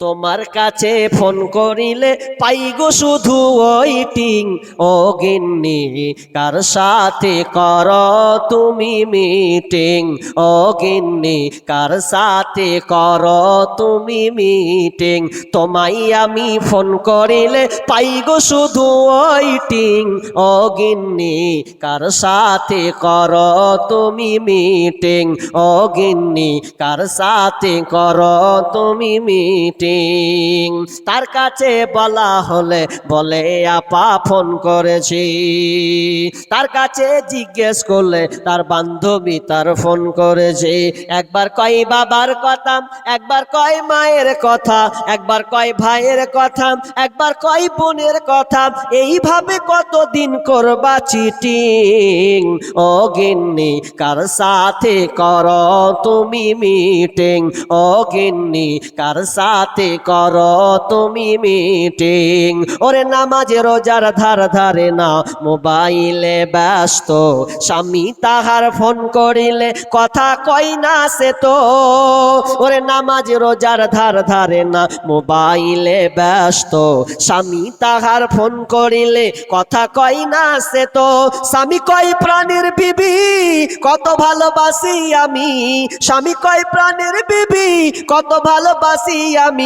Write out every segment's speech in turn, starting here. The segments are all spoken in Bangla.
তোমার কাছে ফোন করিলে পাই গো শুধু ওইটিং ও গিন্নি, কার সাথে কর তুমি মিটিং? ও গিন্নি, কার সাথে কর তুমি মিটিং? তোমায় আমি ফোন করিলে পাই গো শুধু ওইটিং ও গিন্নি, কার সাথে কর তুমি মিটিং? ও গিন্নি, কার সাথে কর তুমি মিটিং? তার কাছে বলা হলে বলে, আপা, ফোন করেছি। তার কাছে জিজ্ঞেস করলে, তার বান্ধবী তার ফোন করেছে। একবার কয় বাবার কথা, একবার কয় মায়ের কথা, একবার কয় ভাইয়ের কথা, একবার কয় বোনের কথা। এইভাবে কতদিন করবা চিটিং? ও গিন্নি, কার সাথে কর তুমি মিটিং? ও গিন্নি, কার সাথে কর তুমি মিটিং। ওরে নামাজে রোজার ধার ধারে না, মোবাইলে ব্যস্ত। স্বামী তাহার ফোন করিলে কথা কই না সে তো। ওরে নামাজ রোজার ধার ধারে না, মোবাইলে ব্যস্ত। স্বামী তাহার ফোন করিলে কথা কই না সে তো। স্বামী কই প্রাণীর বিবি, কত ভালোবাসি আমি। স্বামী কই প্রাণের বিবি, কত ভালোবাসি আমি।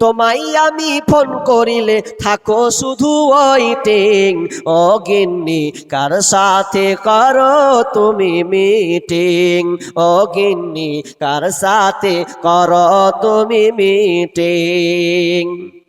তোমায় আমি ফোন করিলে থাকো শুধু ওইটিং ও গিন্নি, কার সাথে করো তুমি মিটিং? ও গিন্নি, কার সাথে করো তুমি মিটিং?